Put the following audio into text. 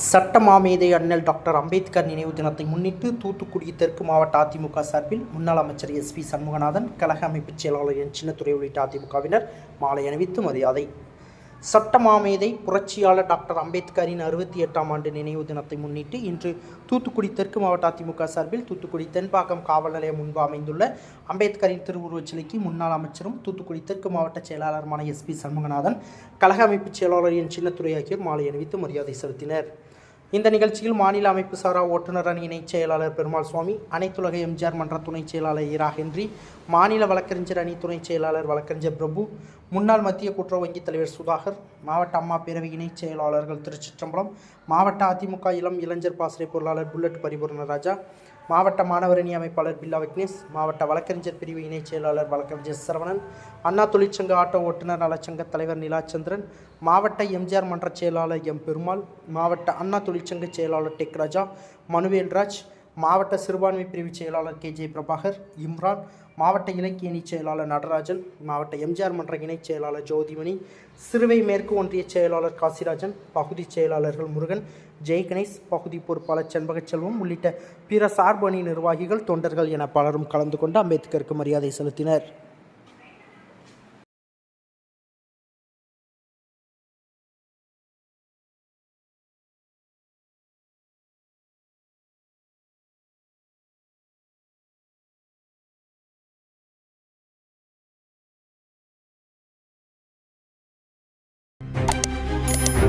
சட்ட மாமேதை அண்ணல் டாக்டர் அம்பேத்கர் நினைவு தினத்தை முன்னிட்டு தூத்துக்குடி தெற்கு மாவட்ட அதிமுக சார்பில் முன்னாள் அமைச்சர் எஸ் பி சண்முகநாதன் கழக அமைப்புச் செயலாளர் என் சின்னத்துறை உள்ளிட்ட அதிமுகவினர் மாலை அணிவித்து மரியாதை சட்ட மாமேதை புரட்சியாளர் டாக்டர் அம்பேத்கரின் அறுபத்தி எட்டாம் ஆண்டு நினைவு தினத்தை முன்னிட்டு இன்று தூத்துக்குடி தெற்கு மாவட்ட அதிமுக சார்பில் தூத்துக்குடி தென்பாக்கம் காவல் நிலையம் முன்பு அமைந்துள்ள அம்பேத்கரின் திருவுருவச் சிலைக்கு முன்னாள் அமைச்சரும் தூத்துக்குடி தெற்கு மாவட்ட செயலாளருமான எஸ் பி சண்முகநாதன் கழக அமைப்புச் செயலாளர் என் சின்னத்துறை ஆகியோர் மாலை அணிவித்து மரியாதை செலுத்தினர். இந்த நிகழ்ச்சியில் மாநில அமைப்பு சாரா ஓட்டுநர் அணி இணைச் செயலாளர் பெருமாள் சுவாமி அனைத்துலக எம்ஜிஆர் மன்ற துணைச் செயலாளர் இரா ஹென்றி மாநில வழக்கறிஞர் அணி துணைச் செயலாளர் வழக்கறிஞர் பிரபு முன்னாள் மத்திய கூட்டுறவு வங்கித் தலைவர் சுதாகர் மாவட்ட அம்மா பேரவை இணைச் செயலாளர்கள் திருச்சிற்றம்பலம் மாவட்ட அதிமுக இளம் இளைஞர் பாசறை பொருளாளர் புல்லட் பரிபூர்ண ராஜா மாவட்ட மாணவர் அணி அமைப்பாளர் பில்லா விக்னேஷ் மாவட்ட வழக்கறிஞர் பிரிவு இணைச் செயலாளர் வழக்கறிஞர் சரவணன் அண்ணா தொழிற்சங்க ஆட்டோ ஓட்டுநர் நலச்சங்க தலைவர் நிலாச்சந்திரன் மாவட்ட எம்ஜிஆர் மன்ற செயலாளர் எம் பெருமாள் மாவட்ட அண்ணா தொழிற்சங்க செயலாளர் டெக் ராஜா மனுவேல்ராஜ் மாவட்ட சிறுபான்மை பிரிவு செயலாளர் கே ஜே பிரபாகர் இம்ரான் மாவட்ட இலக்கிய இணைச் செயலாளர் நடராஜன் மாவட்ட எம்ஜிஆர் மன்ற இணைச் செயலாளர் ஜோதிமணி சிறுவை மேற்கு ஒன்றிய செயலாளர் காசிராஜன் பகுதி செயலாளர்கள் முருகன் ஜெய்கணேஷ் பகுதி பொறுப்பாளர் செண்பகச்செல்வம் உள்ளிட்ட பிற சார்பணி நிர்வாகிகள் தொண்டர்கள் என பலரும் கலந்து கொண்டு அம்பேத்கருக்கு மரியாதை செலுத்தினர்.